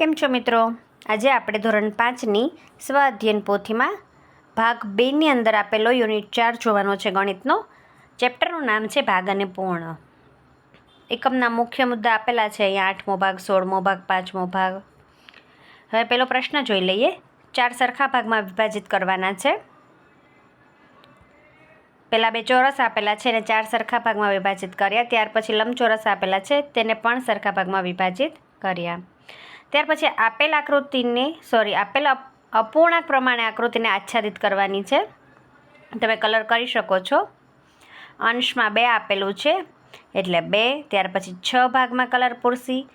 કેમ છો મિત્રો? આજે આપણે ધોરણ પાંચની સ્વ અધ્યયન પોથીમાં ભાગ બેની અંદર આપેલો યુનિટ ચાર જોવાનો છે ગણિતનો. ચેપ્ટરનું નામ છે ભાગ અને પૂર્ણ. એકમના મુખ્ય મુદ્દા આપેલા છે અહીંયા આઠમો ભાગ, સોળમો ભાગ, પાંચમો ભાગ. હવે પેલો પ્રશ્ન જોઈ લઈએ. ચાર સરખા ભાગમાં વિભાજિત કરવાના છે. પહેલાં બે ચોરસ આપેલા છે અને ચાર સરખા ભાગમાં વિભાજિત કર્યા. ત્યાર પછી લંબચોરસ આપેલા છે તેને પણ સરખા ભાગમાં વિભાજિત કર્યા. ત્યાર પછી આપેલ આકૃતિને સોરી આપેલ અપ- અપૂર્ણાંક પ્રમાણે આકૃતિને આચ્છાદિત કરવાની છે. તમે કલર કરી શકો છો. અંશમાં બે આપેલું છે. એટલે બે, ત્યાર પછી છ ભાગમાં કલર પૂરસી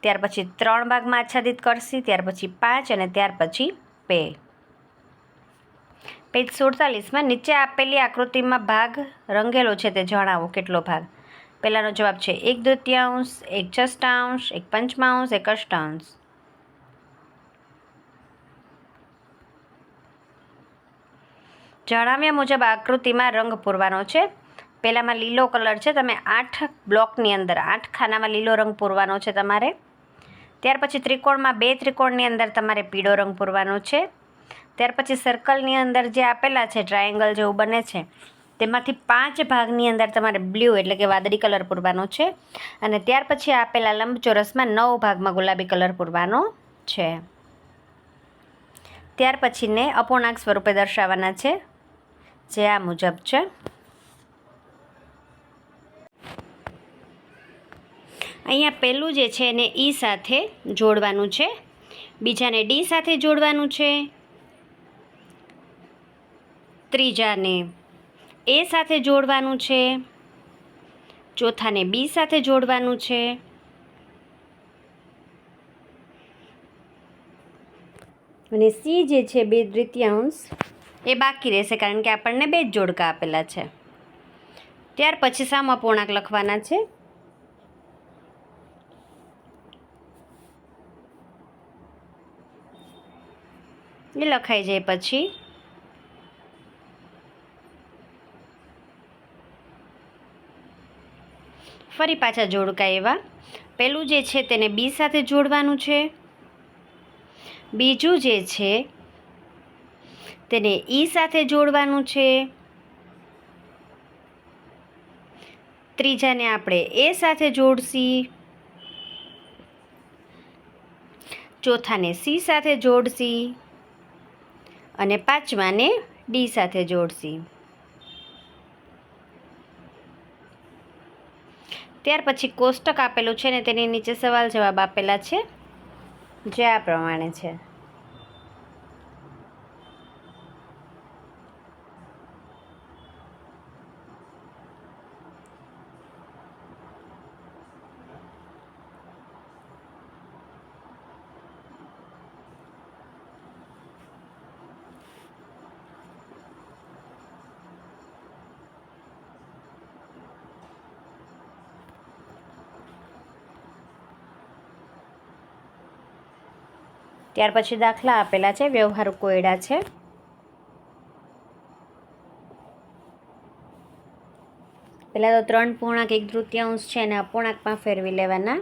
ત્યાર પછી ત્રણ ભાગમાં આચ્છાદિત કરશી, ત્યાર પછી પાંચ અને ત્યાર પછી બે. પેજ સુડતાલીસમાં નીચે આપેલી આકૃતિમાં ભાગ રંગેલો છે તે જણાવો કેટલો ભાગ. પહેલાંનો જવાબ છે એક દ્વિતીયાંશ, એક છષ્ટાંશ, એક પંચમાંશ, એક અષ્ટાંશ. જણાવ્યા મુજબ આકૃતિમાં રંગ પૂરવાનો છે. પહેલાંમાં લીલો કલર છે. તમે આઠ બ્લોકની અંદર, આઠ ખાનામાં લીલો રંગ પૂરવાનો છે તમારે. ત્યાર પછી ત્રિકોણમાં બે ત્રિકોણની અંદર તમારે પીળો રંગ પૂરવાનો છે. ત્યાર પછી સર્કલની અંદર જે આપેલા છે ટ્રાયેંગલ જેવું બને છે, તેમાંથી પાંચ ભાગની અંદર તમારે બ્લુ એટલે કે વાદળી કલર પૂરવાનો છે. અને ત્યાર પછી આપેલા લંબચોરસમાં નવ ભાગમાં ગુલાબી કલર પૂરવાનો છે. ત્યાર પછીને અપૂર્ણાંક સ્વરૂપે દર્શાવવાના છે. જે આ મુજબ છે. અહીંયા પહેલું જે છે એને ઈ સાથે જોડવાનું છે. બીજાને ડી સાથે જોડવાનું છે. ત્રીજાને એ સાથે જોડવાનું છે. ચોથાને બી સાથે જોડવાનું છે. અને સી જે છે બે તૃતીયાંશ એ બાકી રહેશે કારણ કે આપણને બે જ જોડકા આપેલા છે. ત્યાર પછી સામા પૂર્ણાંક લખવાના છે. એ લખાઈ જાય પછી. ફરી પાછા જોડકા એવા. પહેલું જે છે તેને બી સાથે જોડવાનું છે. બીજું જે છે તેને ઈ સાથે જોડવાનું છે. ત્રીજાને આપણે એ સાથે જોડશી. ચોથાને સી સાથે જોડશી. અને પાંચમાને ડી સાથે જોડશી. ત્યાર પછી કોષ્ટક આપેલું છે ને તેની નીચે સવાલ જવાબ આપેલા છે. જે આ પ્રમાણે છે. ત્યાર પછી દાખલા આપેલા છે, વ્યવહારુ કોયડા છે. પહેલાં તો ત્રણ પૂર્ણાંક, એક તૃતીયાંશ છે અને અપૂર્ણાંકમાં ફેરવી લેવાના.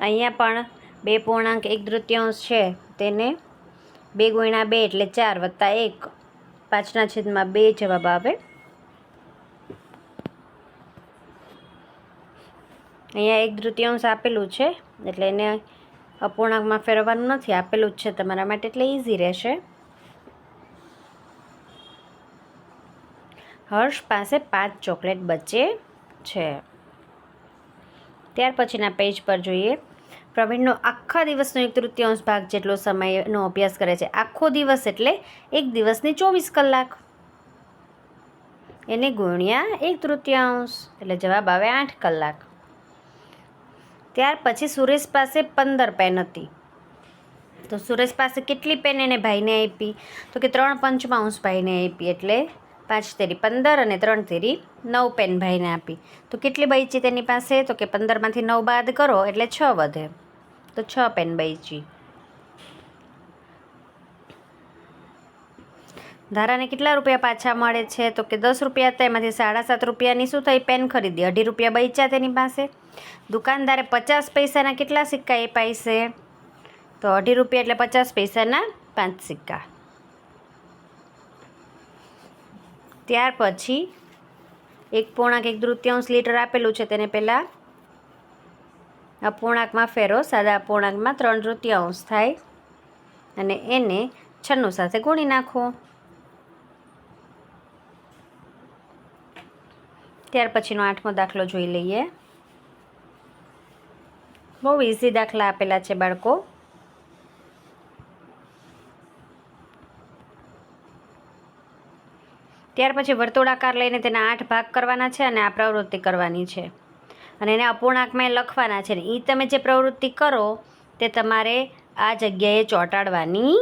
અહીંયા પણ બે પૂર્ણાંક, એક તૃતીયાંશ છે, તેને બે ગુણ્યા બે એટલે ચાર વત્તા એક. પાંચના છેદમાં બે જવાબ આવે. અહીંયા એક તૃતીયાંશ આપેલું છે, એટલે એને અપૂર્ણાંકમાં ફેરવવાનું નથી, આપેલું જ છે તમારા માટે, એટલે ઇઝી રહેશે. હર્ષ પાસે પાંચ ચોકલેટ બચે છે. ત્યાર પછીના પેજ પર જોઈએ. પ્રવીણનો આખા દિવસનો એક તૃતીયાંશ ભાગ જેટલો સમયનો અભ્યાસ કરે છે. આખો દિવસ એટલે એક દિવસની ચોવીસ કલાક. એને ગુણ્યા એક તૃતીયાંશ એટલે જવાબ આવે આઠ કલાક. ત્યાર પછી સુરેશ પાસે પંદર પેન હતી. તો સુરેશ પાસે કેટલી પેન એને ભાઈને આપી? તો કે ત્રણ પંચમાંશ ભાઈને આપી એટલે પાંચ તેરી પંદર અને ત્રણ તેરી નવ પેન ભાઈને આપી. તો કેટલી બચી તેની પાસે? તો કે પંદરમાંથી નવ બાદ કરો એટલે છ વધે. તો છ પેન બચી. ધારાને કેટલા રૂપિયા પાછા મળે છે? તો કે દસ રૂપિયા હતા, એમાંથી સાડા સાત રૂપિયાની શું થઈ? પેન ખરીદી. અઢી રૂપિયા બચ્યા તેની પાસે. દુકાનદારે પચાસ પૈસાના કેટલા સિક્કા એ પાઈશે તો અઢી રૂપિયા એટલે પચાસ પૈસાના પાંચ સિક્કા. ત્યાર પછી એક પૂર્ણાંક, એક તૃતીયાંશ લીટર આપેલું છે તેને પહેલાં અપૂર્ણાંકમાં ફેરો, સાદા અપૂર્ણાંકમાં ત્રણ તૃતીયાંશ થાય અને એને છન્નું સાથે ગુણી નાખો. ત્યાર પછીનો આઠમો દાખલો જોઈ લઈએ. બહુ ઇઝી દાખલા આપેલા છે બાળકો. ત્યાર પછી વર્તુળાકાર લઈને તેના આઠ ભાગ કરવાના છે અને આ પ્રવૃત્તિ કરવાની છે. અને એને અપૂર્ણાંકમાં લખવાના છે. ને એ તમે જે પ્રવૃત્તિ કરો, તે તમારે આ જગ્યાએ ચોંટાડવાની